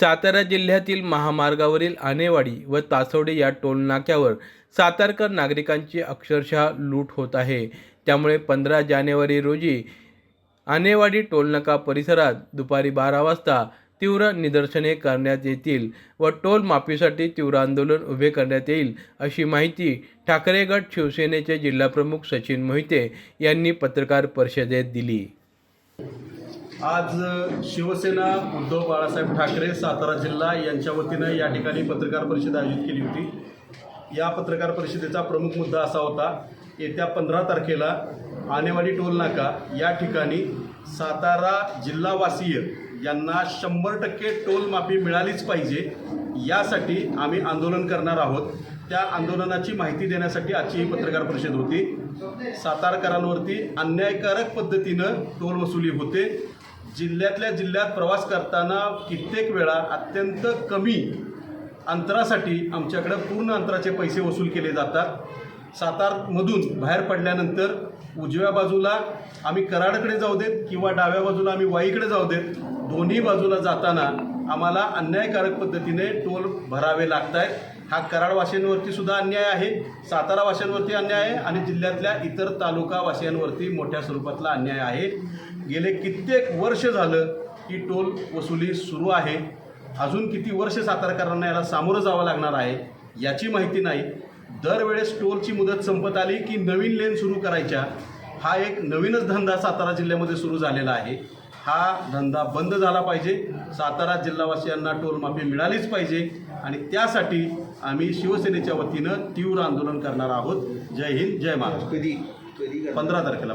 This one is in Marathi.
सातारा जिल्ह्यातील महामार्गावरील आनेवाडी व तासवडे या टोलनाक्यावर सातारकर नागरिकांची अक्षरशः लूट होत आहे. त्यामुळे पंधरा जानेवारी रोजी आनेवाडी टोलनाका परिसरात दुपारी बारा वाजता तीव्र निदर्शने करण्यात येतील व टोल माफीसाठी तीव्र आंदोलन उभे करण्यात येईल अशी माहिती ठाकरेगड शिवसेनेचे जिल्हाप्रमुख सचिन मोहिते यांनी पत्रकार परिषदेत दिली. आज शिवसेना उद्धव बाळासाहेब ठाकरे सातारा जिल्हा यांच्या वतीनं या ठिकाणी पत्रकार परिषद आयोजित केली होती. या पत्रकार परिषदेचा प्रमुख मुद्दा असा होता येत्या पंधरा तारखेला आनेवाडी टोल नाका या ठिकाणी सातारा जिल्हावासीय यांना शंभर टक्के टोल माफी मिळालीच पाहिजे यासाठी आम्ही आंदोलन करणार आहोत. त्या आंदोलनाची माहिती देण्यासाठी आजची ही पत्रकार परिषद होती. सातारकरांवरती अन्यायकारक पद्धतीनं टोल वसुली होते. जिल्ह्यातल्या जिल्ह्यात प्रवास करताना कित्येक वेळा अत्यंत कमी अंतरासाठी आमच्याकडं पूर्ण अंतराचे पैसे वसूल केले जातात. सातारमधून बाहेर पडल्यानंतर उजव्या बाजूला आम्ही कराडकडे जाऊ देत किंवा डाव्या बाजूला आम्ही वाईकडे जाऊ देत दोन्ही बाजूला जाताना आम्हाला अन्यायकारक पद्धतीने टोल भरावे लागत आहेत हा कराडवासियांवरती सुद्धा अन्याय आहे सातारा वासियांवरती अन्याय आहे आणि जिल्ह्यातल्या इतर तालुका वासियांवरती मोठ्या स्वरूपातला अन्याय आहे. गेले कित्येक वर्ष झालं ही टोल वसुली सुरू आहे. अजून किती वर्ष सातारकरांना याला सामोरं जावं लागणार आहे याची माहिती नाही. दरवेळेस टोलची मुदत संपत आली की नवीन लेन सुरू करायच्या. हा एक नवीनच धंदा सातारा जिल्ह्यामध्ये सुरू झालेला आहे. हा धंदा बंद झाला पाहिजे. सातारा जिल्हावासियांना टोल माफी मिळालीच पाहिजे. आणि त्यासाठी आम्ही शिवसेनेच्या वतीनं तीव्र आंदोलन करणार आहोत. जय हिंद जय महाराष्ट्र. कधी कधी पंधरा तारखेला.